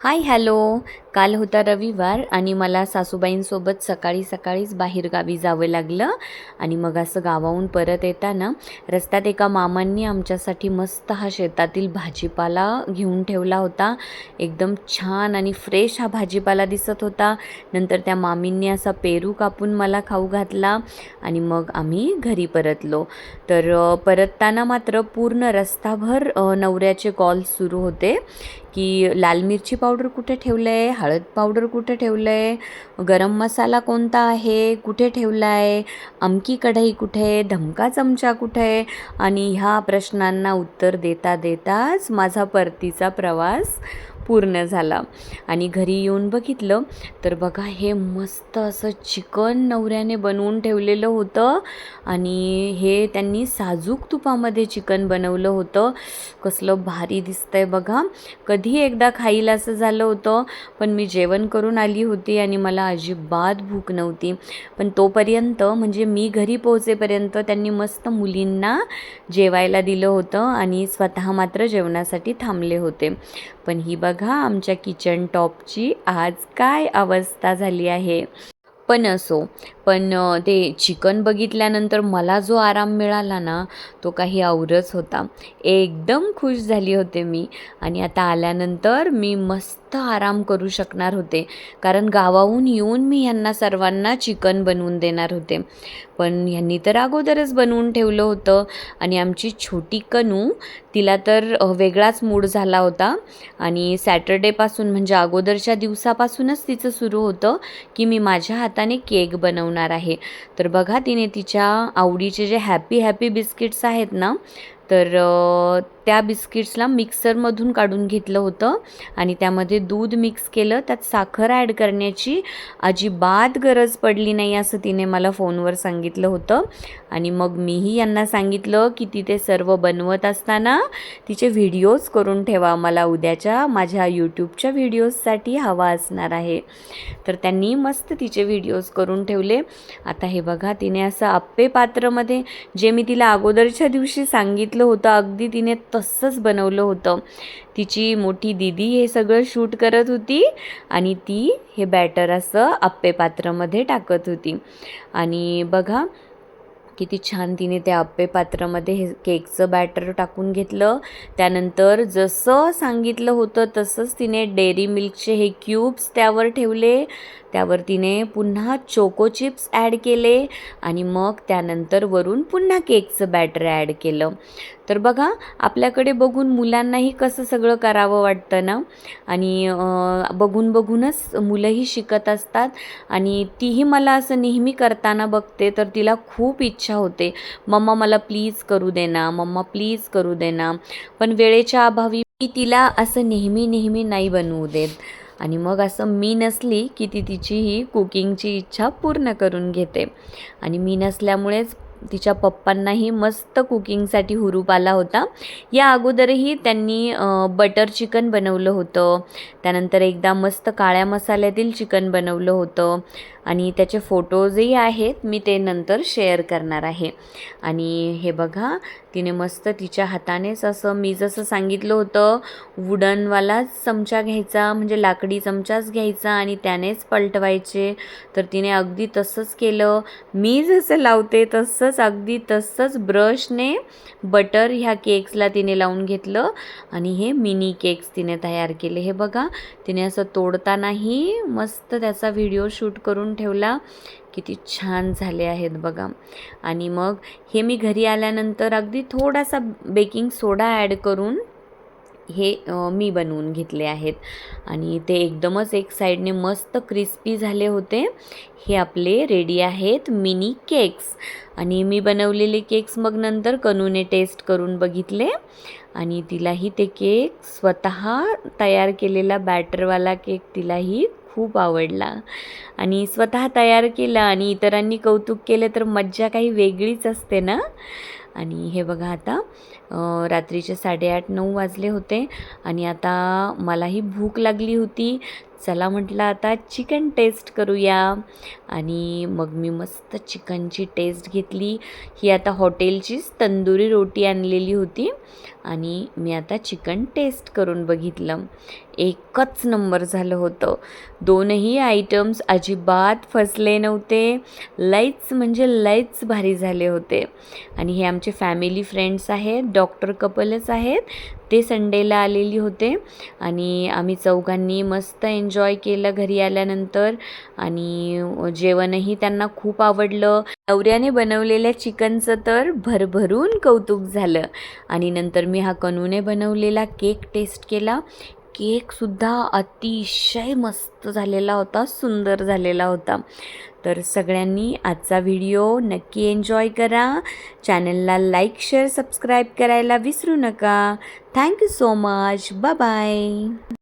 Hi hello काल होता रविवार आणि मला सासूबाईंसोबत सकाळी सकाळीच बाहेरगावी जावं लागलं आणि मग असं गावाहून परत येताना रस्त्यात एका मामांनी आमच्यासाठी मस्त हा शेतातील भाजीपाला घेऊन ठेवला होता. एकदम छान आणि फ्रेश हा भाजीपाला दिसत होता. नंतर त्या मामींनी असा पेरू कापून मला खाऊ घातला आणि मग आम्ही घरी परतलो. तर परतताना मात्र पूर्ण रस्ताभर नवऱ्याचे कॉल सुरू होते की लाल मिरची पावडर कुठे ठेवलं आहे हळद पावडर कुठे ठेवलं आहे गरम मसाला कोणता आहे? कुठे ठेवला आहे अमकी कढई कुठे? आहे धमका चमचा कुठे? आहे आणि ह्या प्रश्नांना उत्तर देता देताच माझा परतीचा प्रवास पूर्ण झाला. आणि घरी येऊन बघितलं तर बघा हे मस्त असं चिकन नवऱ्याने बनवून ठेवलेलं होतं. आणि हे त्यांनी साजूक तुपामध्ये चिकन बनवलं होतं. कसलं भारी दिसतंय बघा. कधी एकदा खाईल असं झालं होतं पण मी जेवण करून आली होती आणि मला अजिबात भूक नव्हती. पण तोपर्यंत म्हणजे मी घरी पोहोचेपर्यंत त्यांनी मस्त मुलींना जेवायला दिलं होतं आणि स्वतः मात्र जेवणासाठी थांबले होते. पण ही बघा आमच्या किचन टॉपची आज काय अवस्था झाली आहे. पण असो पण ते चिकन बघितल्यानंतर मला जो आराम मिळाला ना तो काही औरच होता. एकदम खुश झाली होते मी आणि आता आल्यानंतर मी मस्त आराम करू शकणार होते. कारण गावाहून येऊन मी ह्यांना सर्वांना चिकन बनवून देणार होते. पण ह्यांनी तर अगोदरच बनवून ठेवलं होतं आणि आमची छोटी कनू तिला तर वेगळाच मूड झाला होता. आणि सॅटर्डेपासून म्हणजे अगोदरच्या दिवसापासूनच तिचं सुरू होतं की मी माझ्या हाताने केक बनवणार आहे. तर बघा तिने तिच्या आवडीचे जे हॅपी हॅपी बिस्किट्स आहेत ना तर त्या बिस्किट्सला मिक्सरमधून काढून घेतलं होतं आणि त्यामध्ये दूध मिक्स केलं. त्यात साखर ॲड करण्याची अजिबात गरज पडली नाही असं तिने मला फोनवर सांगितलं होतं. आणि मग मीही यांना सांगितलं की ती ते सर्व बनवत असताना तिचे व्हिडिओज करून ठेवा. मला उद्याच्या माझ्या यूट्यूबच्या व्हिडिओजसाठी हवा असणार आहे. तर त्यांनी मस्त तिचे व्हिडिओज करून ठेवले. आता हे बघा तिने असं आप्पे पात्रमध्ये जे मी तिला अगोदरच्या दिवशी सांगितलं होतं. अगदी तिने तसंच बनवलं होतं. तिची मोठी दिदी हे सगळं शूट करत होती आणि ती हे बॅटर असं आप्पे पात्रामध्ये टाकत होती. आणि बघा किती छान तिने त्या आप्पे पात्रामध्ये हे केकचं बॅटर टाकून घेतलं. त्यानंतर जसं सांगितलं होतं तसंच तिने डेअरी मिल्कचे हे क्यूब्स त्यावर ठेवले. त्यावर तिने पुन्हा चोको चिप्स ॲड केले आणि मग त्यानंतर वरून पुन्हा केकचं बॅटर ॲड केलं. तर बघा आपल्याकडे बघून मुलांनाही कसं सगळं करावं वाटतं ना? आणि बघून बघूनच मुलंही शिकत असतात. आणि तीही मला असं नेहमी करताना बघते तर तिला खूप इच्छा इच्छा होते. मम्मा मला प्लीज करू दे ना मम्मा प्लीज करू दे ना. पण वेळेच्या अभावी मी तिला असं नेहमी नेहमी नाही बनवू देत. आणि मग असं मी नसली की ती तिची ही कुकिंगची इच्छा पूर्ण करून घेते. आणि मी नसल्यामुळेच तिच्या पप्पांनाही मस्त कुकिंगसाठी हुरूप आला होता. या अगोदरही त्यांनी बटर चिकन बनवलं होतं. त्यानंतर एकदा मस्त काळ्या मसाल्यातील चिकन बनवलं होतं. आणि त्याचे फोटोजही आहेत मी ते नंतर शेअर करणार आहे. आणि हे बघा तिने मस्त तिच्या हातानेच असं मी जसं सांगितलं होतं वुडनवालाच चमचा घ्यायचा म्हणजे लाकडी चमचाच घ्यायचा आणि त्यानेच पलटवायचे. तर तिने अगदी तसंच केलं. मी जसं लावते तसंच अगदी तसंच ब्रशने बटर ह्या केक्सला तिने लावून घेतलं आणि हे मिनी केक्स तिने तयार केले. हे बघा तिने असं तोडतानाही मस्त त्याचा व्हिडिओ शूट करून ठेवला. किती छान झाले आहेत बघा. आणि मग हे मी घरी आल्यानंतर अगदी थोडासा बेकिंग सोडा ॲड करून हे मी बनवून घेतले आहेत. आणि ते एकदमच एक साईडने मस्त क्रिस्पी झाले होते. हे आपले रेडी आहेत मिनी केक्स. आणि मी बनवलेले केक्स मग नंतर कनूने टेस्ट करून बघितले. आणि तिलाही ते केक स्वतः तयार केलेला बॅटरवाला केक तिलाही खूप आवडला. आणि स्वतः तयार केला आणि इतरांनी कौतुक केलं तर मज्जा काही वेगळीच असते ना? आणि हे बघा आता रात्रीचे साडेआठ नऊ वाजले होते आणि आता मलाही भूक लागली होती. चला म्हटलं आता चिकन टेस्ट करूया. आणि मग मी मस्त चिकनची टेस्ट घेतली. ही आता हॉटेलचीच तंदुरी रोटी आणलेली होती आणि मी आता चिकन टेस्ट करून बघितलं. एकच नंबर झालं होतं. दोनही आयटम्स अजिबात फसले नव्हते. लईच म्हणजे लईच भारी झाले होते. आणि हे आमचे फॅमिली फ्रेंड्स आहेत डॉक्टर कपलच आहेत. ते संडेला आलेली होते. आणि आम्ही चौघांनी मस्त एन्जॉय केलं घरी आल्यानंतर. आणि जेवणही त्यांना खूप आवडलं. नवऱ्याने बनवलेल्या चिकनचं तर भरभरून कौतुक झालं. आणि नंतर मी हा कनूने बनवलेला केक टेस्ट केला. केकसुद्धा अतिशय मस्त झालेला होता सुंदर झालेला होता. तर सगळ्यांनी आजचा व्हिडिओ नक्की एन्जॉय करा. चॅनलला लाईक शेअर सबस्क्राईब करायला विसरू नका. Thank you so much bye bye